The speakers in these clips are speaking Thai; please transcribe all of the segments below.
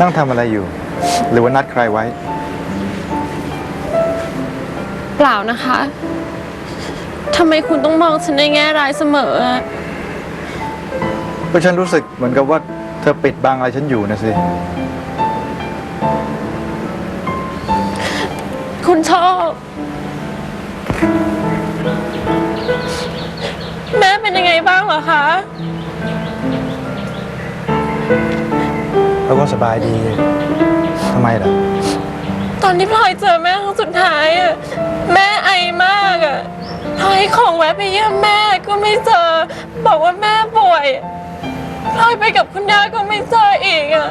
นั่งทำอะไรอยู่ หรือว่านัดใครไว้ เปล่านะคะ ทำไมคุณต้องมองฉันในแง่ร้ายเสมออะ ก็ฉันรู้สึกเหมือนกับว่าเธอปิดบังอะไรฉันอยู่นะสิ คุณชอบ แม่เป็นยังไงบ้างเหรอคะ แล้วก็สบายดี ทำไมล่ะ ตอนที่พลอยเจอแม่ครั้งสุดท้ายอะแม่ไอมากอะพลอยของแวะไปเยี่ยมแม่ก็ไม่เจอ บอกว่าแม่ป่วย พลอยไปกับคุณย่าก็ไม่เจออีกอะ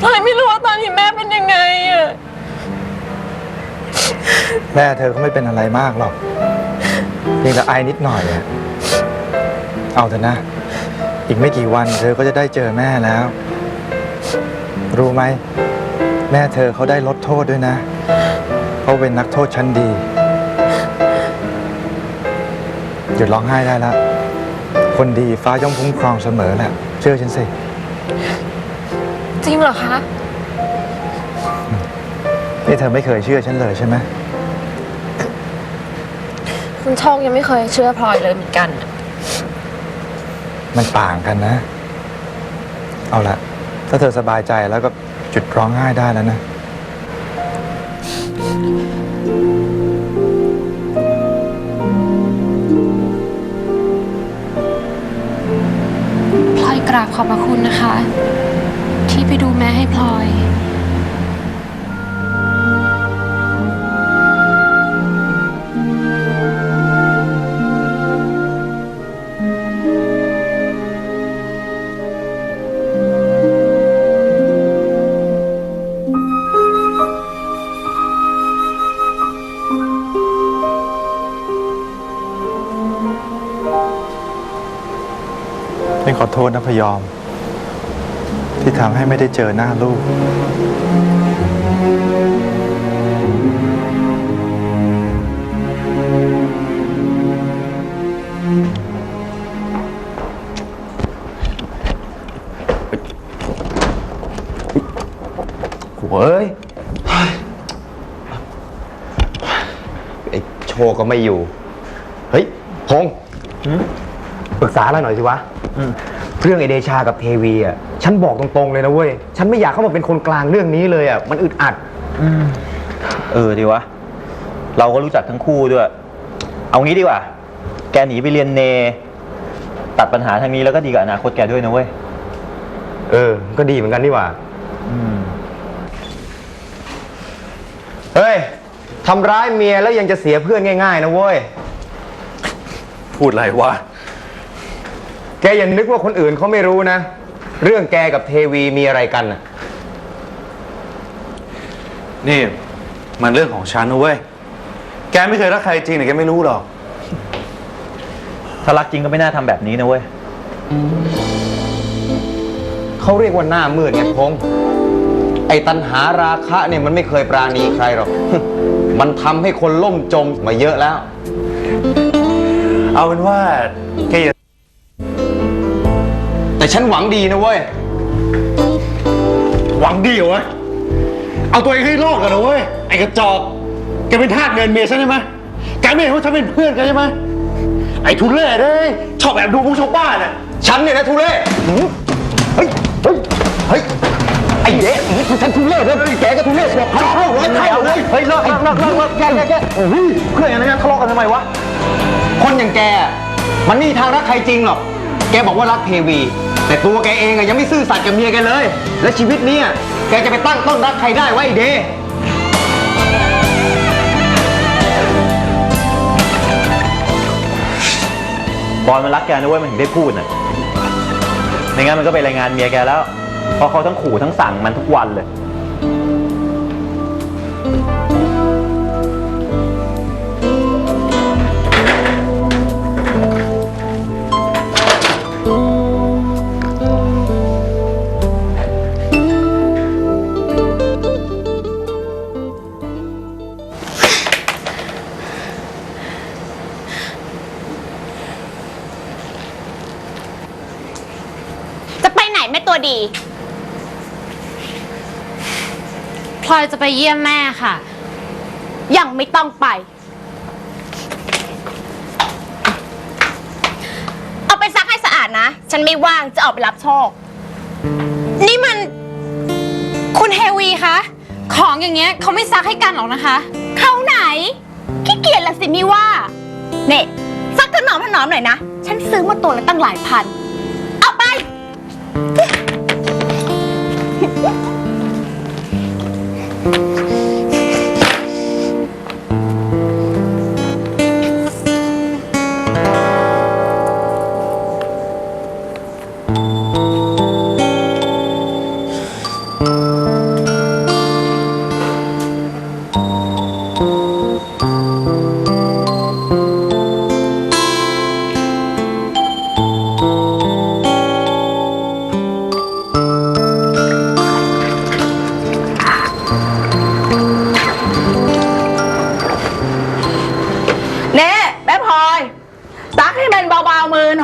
พลอยไม่รู้ว่าตอนที่แม่เป็นยังไงอะแม่เธอก็ไม่เป็นอะไรมากหรอกเพียงแต่ไอนิดหน่อยอะเอาเถอะนะ อีกไม่กี่วันเธอก็จะได้เจอแม่แล้ว รู้ไหม แม่เธอเขาได้ลดโทษด้วยนะเขาเป็นนักโทษชั้นดี หยุดร้องไห้ได้แล้ว คนดีฟ้าย่อมคุ้มครองเสมอแหละ เชื่อฉันสิ จริงเหรอคะ นี่เธอไม่เคยเชื่อฉันเลยใช่ไหม คุณโชคยังไม่เคยเชื่อพลอยเลยเหมือนกันอะมันต่างกันนะ เอาละถ้าเธอสบายใจแล้วก็จุดร้องไห้ได้แล้วนะ กราบขอบพระคุณนะคะ ที่ไปดูแม่ให้พลอย ขอโทษนะพยอม ที่ทำให้ไม่ได้เจอหน้าลูกเว้ยไอ้โชก็ไม่อยู่ เฮ้ยพงษ์ ปรึกษาเราหน่อยสิวะเรื่องไอเดชากับเทวีอะฉันบอกตรงๆเลยนะเว้ย ฉันไม่อยากเข้ามาเป็นคนกลางเรื่องนี้เลยอะมันอึดอัดเออดีวะ เราก็รู้จักทั้งคู่ด้วย เอางี้ดีกว่า แกหนีไปเรียนเน ตัดปัญหาทางนี้แล้วก็ดีกับอนาคตแกด้วยนะเว้ย เออ ก็ดีเหมือนกันนี่หว่าเฮ้ยทำร้ายเมียแล้วยังจะเสียเพื่อนง่าย ๆ นะเว้ย พูดอะไรวะ แกอย่านึกว่าคนอื่นเขาไม่รู้นะ เรื่องแกกับเทวีมีอะไรกันน่ะ นี่ มันเรื่องของฉันนะเว้ย แกไม่เคยรักใครจริงเนี่ยแกไม่รู้หรอก ถ้ารักจริงก็ไม่น่าทำแบบนี้นะเว้ย เขาเรียกว่าหน้ามืดไงพงษ์ไอ้ตัณหาราคะเนี่ยมันไม่เคยปราณีใครหรอก มันทำให้คนล่มจมมาเยอะแล้ว เอาเป็นว่าแกอย่า แต่ฉันหวังดีนะเว้ย หวังดีเหรอวะ เอาตัวเองให้รอดกันนะเว้ย ไอ้กระจอกแกเป็นทาสเงินเมียฉันใช่ไหมแกไม่เห็นว่าฉันเป็นเพื่อนกันใช่ไหมไอ้ทุเล่เด้ยชอบแอบดูพวกชาวบ้านอะ ฉันเนี่ยนะทุเล่หือเฮ้ย เฮ้ย เฮ้ย ไอ้เด๊ะหือฉันทุเล่เลยแกก็ทุเล่บอกพันเท่าร้อยเท่าเลยเฮ้ยเลิกเลิกเลิกเลิกเลิกแกแกแกโอ้ยเพื่อนอย่างนั้นทะเลาะกันทำไมวะ คนอย่างแกอะมันไม่มีทางรักใครจริงหรอก แกบอกว่ารักเทวี แต่ตัวแกเองอะยังไม่ซื่อสัตย์กับเมียแกเลย และชีวิตเนี้แกจะไปตั้งต้นรักใครได้วะไอ้เดบอลมันรักแกนะเว้ยมันถึงได้พูดน่ะไม่งั้นมันก็ไปรายงานเมียแกแล้วเพราะเขาทั้งขู่ทั้งสั่งมันทุกวันเลย ดีพลอยจะไปเยี่ยมแม่ค่ะ ยังไม่ต้องไป เอาไปซักให้สะอาดนะ ฉันไม่ว่างจะออกไปรับโชค นี่มัน คุณเฮวีคะ ของอย่างเงี้ยเขาไม่ซักให้กันหรอกนะคะ เขาไหน ขี้เกียจละสิม่ว่า เน่ซักถนอมถนอมหน่อยนะ ฉันซื้อมาตัวละตั้งหลายพัน เอาไป เ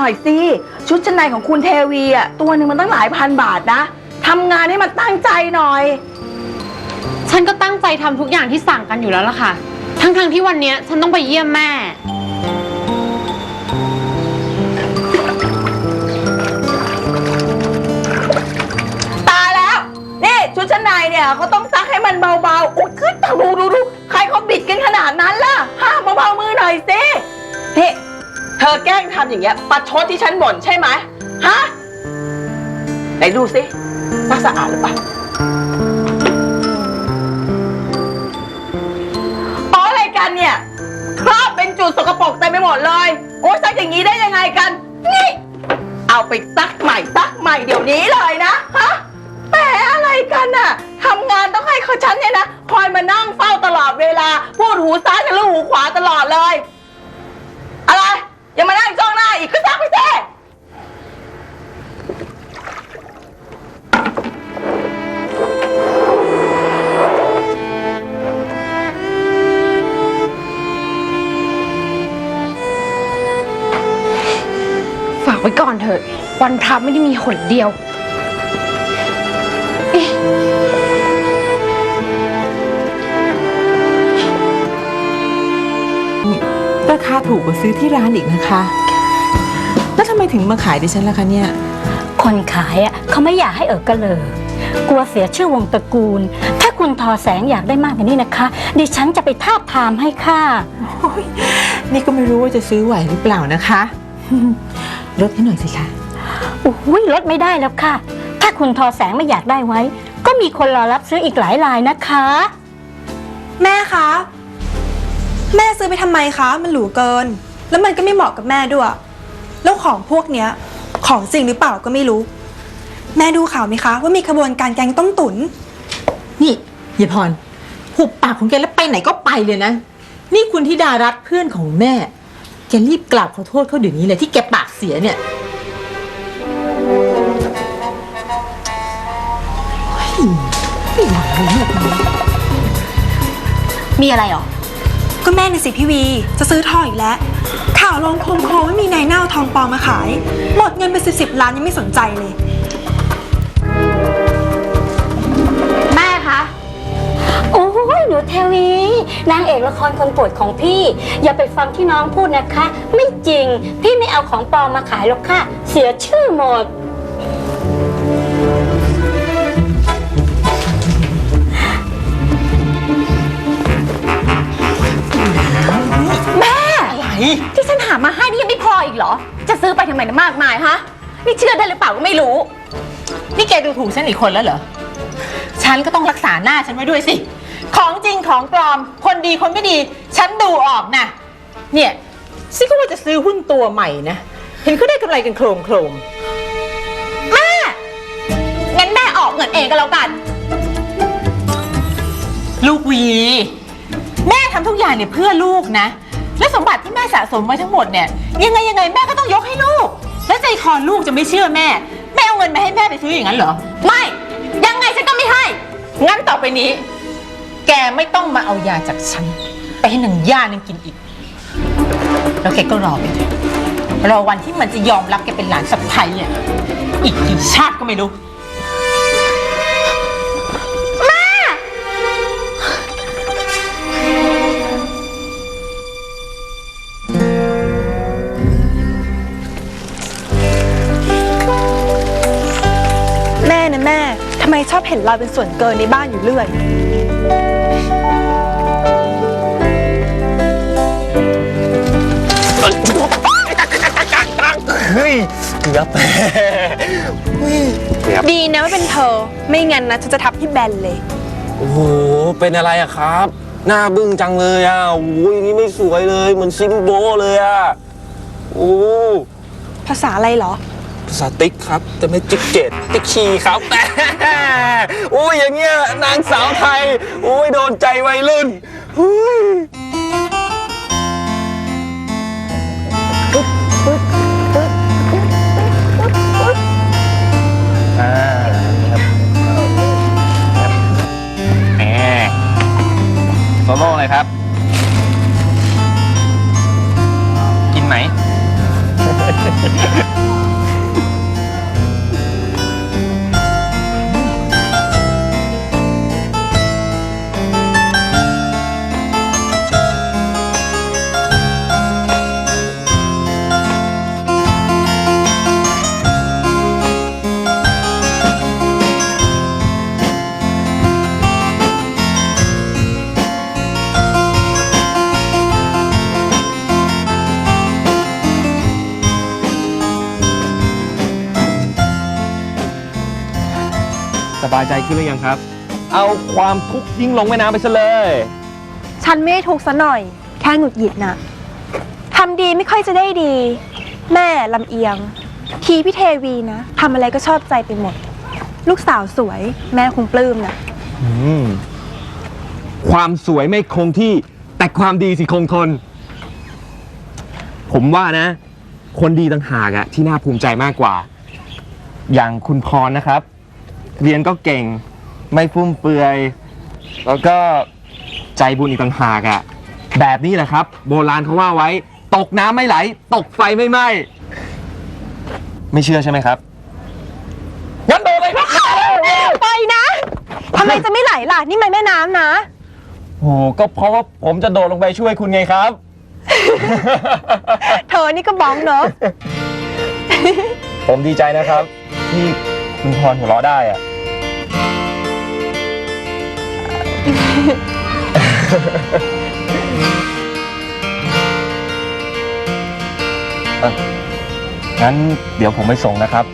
น่อยสิ ชุดชั้นในของคุณเทวีอะตัวหนึ่งมันตั้งหลายพันบาทนะทำงานให้มันตั้งใจหน่อย ฉันก็ตั้งใจทำทุกอย่างที่สั่งกันอยู่แล้วล่ะค่ะ ทั้งๆที่วันเนี้ยฉันต้องไปเยี่ยมแม่ ตายแล้ว นี่ชุดชั้นในเนี่ยเขาต้องซักให้มันเบาๆ อุ้ยขึ้นดูดูดูใครเขาบิดกันขนาดนั้นล่ะ ห้ามเบาๆมือหน่อยสินี่ เธอแกล้งทำอย่างเงี้ยประชดที่ฉันบ่นใช่ไหมฮะไหนดูสิซักสะอาดหรือเปล่าอ๋ออะไรกันเนี่ยคราบเป็นจุดสกปรกเต็มไปหมดเลย โอ้ซักอย่างนี้ได้ยังไงกัน นี่ เอาไปซักใหม่ซักใหม่เดี๋ยวนี้เลยนะฮะแหมอะไรกันน่ะทำงานต้องให้เขาฉันเนี่ยนะ คอยมานั่งเฝ้าตลอดเวลา พูดหูซ้ายทะลุหูขวาตลอดเลย ยังมานั่งจ้องหน้าอีกก็ซักไปสิฝากไว้ก่อนเถอะ วันพระไม่ได้มีหนเดียว ราคาถูกกว่าซื้อที่ร้านอีกนะคะ แล้วทำไมถึงมาขายดิฉันล่ะคะเนี่ย คนขายอะเขาไม่อยากให้เอิกกระเลอกลัวเสียชื่อวงตระกูล ถ้าคุณทอแสงอยากได้มากกว่านี้นะคะ ดิฉันจะไปทาบทามให้ค่ะ โอ้ยนี่ก็ไม่รู้ว่าจะซื้อไหวหรือเปล่านะคะ ลดให้หน่อยสิคะ อุ้ยลดไม่ได้แล้วค่ะ ถ้าคุณทอแสงไม่อยากได้ไว้ ก็มีคนรอรับซื้ออีกหลายรายนะคะ แม่คะ แม่ซื้อไปทำไมคะ มันหรูเกิน แล้วมันก็ไม่เหมาะกับแม่ด้วย แล้วของพวกเนี้ย ของจริงหรือเปล่าก็ไม่รู้ แม่ดูข่าวไหมคะ ว่ามีขบวนการแกงต้มตุ๋น นี่ยายพรหุบปากของแกแล้วไปไหนก็ไปเลยนะ นี่คุณธิดารัตน์เพื่อนของแม่ แกรีบกราบขอโทษเขาเดี๋ยวนี้เลยที่แกปากเสียเนี่ยเฮ้ยไม่หวังเลยเนี่ยมีอะไรหรอ ก็แม่น่ะสิพี่วี จะซื้อทองอีกแล้ว ข่าวลงโคมโคมไม่มีนายหน้าเอาทองปลอมมาขาย หมดเงินไปสิบสิบล้านยังไม่สนใจเลย แม่คะ โอ้ยหนูเทวี นางเอกละครคนโปรดของพี่ อย่าไปฟังที่น้องพูดนะคะ ไม่จริง พี่ไม่เอาของปลอมมาขายหรอกค่ะ เสียชื่อหมด ซื้อไปทำไมนะมากมายฮะ นี่เชื่อได้หรือเปล่าก็ไม่รู้ นี่แกดูถูกฉันอีกคนแล้วเหรอ ฉันก็ต้องรักษาหน้าฉันไว้ด้วยสิ ของจริงของปลอม คนดีคนไม่ดี ฉันดูออกนะ เนี่ยซิก็ว่าจะซื้อหุ้นตัวใหม่นะ เห็นเขาได้กำไรกันโครมโครมงั้นแม่ออกเงินเองก็แล้วกันลูกวี แม่ทำทุกอย่างเนี่ยเพื่อลูกนะ และสมบัติที่แม่สะสมไว้ทั้งหมดเนี่ยยังไงยังไงแม่ก็ต้องยกให้ลูก แล้วใจคอลูกจะไม่เชื่อแม่แม่เอาเงินมาให้แม่ไปซื้ออย่างนั้นเหรอไม่ ยังไงฉันก็ไม่ให้ งั้นต่อไปนี้ แกไม่ต้องมาเอายาจากฉัน ไปให้หนังย่านึงกินอีก แล้วแกก็รอไปเถอะรอวันที่มันจะยอมรับแกเป็นหลานสะใภ้อะอีกกี่ชาติก็ไม่รู้ ชอบเห็นเราเป็นส่วนเกินในบ้านอยู่เรื่อย เฮ้ยเกือบดีนะว่าเป็นเธอ ไม่งั้นนะฉันจะทับที่แบนเลย โอ้โห เป็นอะไรอะครับ หน้าบึ้งจังเลยอะโอ้ยนี่ไม่สวยเลย เหมือนซิมโบเลยอะโอ้ภาษาอะไรเหรอ ภาษาติ๊กครับ แต่ไม่จิ๊กเจ็ดติ๊กชีครับแต่ โอ้ยอย่างเงี้ยนางสาวไทย โอ้ยโดนใจวัยรุ่นอุ้ยอ่าครับครับแหมโซโล่เลยครับ กินไหม บายใจขึ้นหรือยังครับ เอาความทุกข์ทิ้งลงแม่น้ำไปซะเลย ฉันไม่ได้ทุกข์ซะหน่อย แค่หงุดหงิดนะทำดีไม่ค่อยจะได้ดี แม่ลำเอียง ทีพี่เทวีนะทำอะไรก็ชอบใจไปหมด ลูกสาวสวย แม่คงปลื้มนะอืม ความสวยไม่คงที่แต่ความดีสิคงทน ผมว่านะ คนดีต่างหากอะที่น่าภูมิใจมากกว่า อย่างคุณพรนะครับ เรียนก็เก่ง ไม่ฟุ่มเฟือย แล้วก็ใจบุญอีกต่างหากอะแบบนี้แหละครับ โบราณเขาว่าไว้ ตกน้ำไม่ไหล ตกไฟไม่ไหม้ไม่เชื่อใช่ไหมครับงั้นโดนเลยครับไปนะทำไมจะไม่ไหลล่ะ นี่มันแม่น้ำนะ โอ้โหก็เพราะว่าผมจะโดดลงไปช่วยคุณไงครับ เธอนี่ก็บ้องเนอะผมดีใจนะครับ ที่คุณพรหัวเราะได้อะ เอ่องั้นเดี๋ยวผมไปส่งนะครับ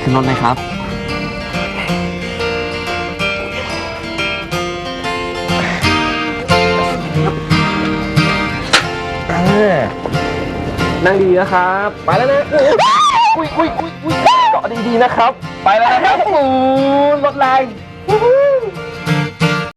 ขึ้นรถเลยครับ นั่งดีนะครับ ไปแล้วนะอุ้ยอุ้ยอุ้ยอุ้ยเกาะดีๆนะครับ ไปแล้วนะครับโอ้รถแรง